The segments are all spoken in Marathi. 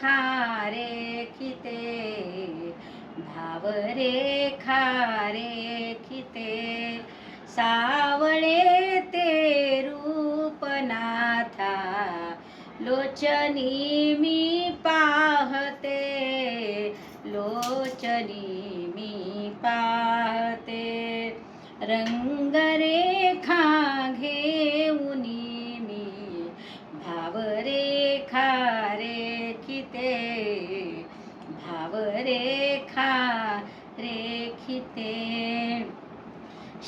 खारे खिते धाव रे खारे खिते सावळे ते रूपनाथा लोचनी मी पाहते लोचनी मी पाहते रंगरेखा घे भावरेखा रेखिते।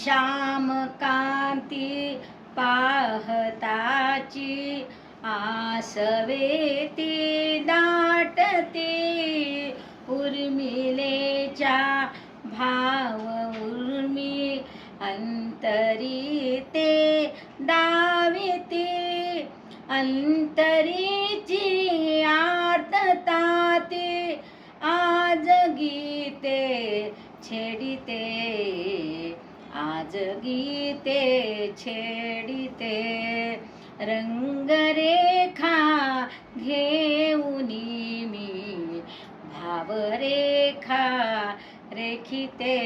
श्यामकांती पाहताची आसवेती दाटते। उर्मिलेच्या भाव उर्मी अंतरी ते दाविती। अंतरीची आर्तता ते आज गीते छेडिते आज गीते छेडिते रंगरेखा घेऊनी मी भावरेखा रेखिते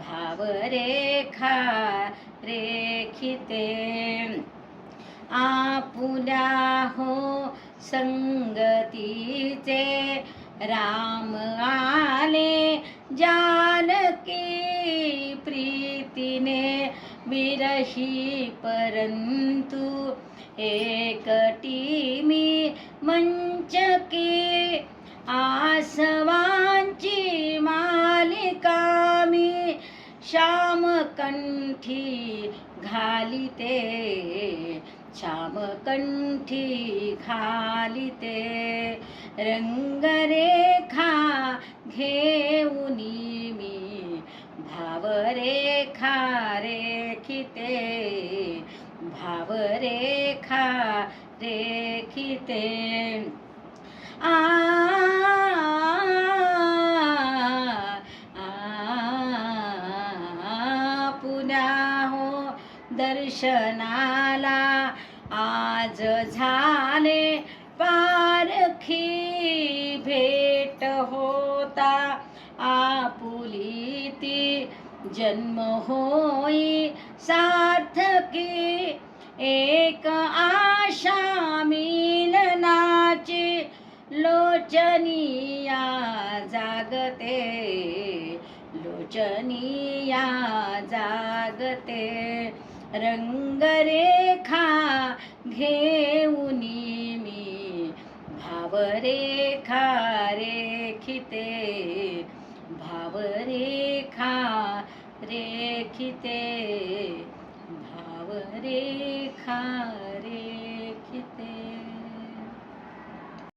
भावरेखा रेखिते. आपुल्या हो संगतीचे राम आले. जानकी प्रीतीने विरही परंतु एकटी मी मंचकी आसवांची मालिका मी श्यामकंठी घालिते. श्यामकंठी घालिते रंगरेखा घेऊनी मी भावरेखा रेखिते भावरेखा रेखिते. आ दर्शनाला आज झाले पारखी भेट होता. आपुली ती जन्म होई सार्थकी. एक आशा मिलनाची लोचनिया जागते. लोचनिया जागते. रंगरेखा घेऊनी मी भावरेखा रेखिते भावरेखा रेखिते.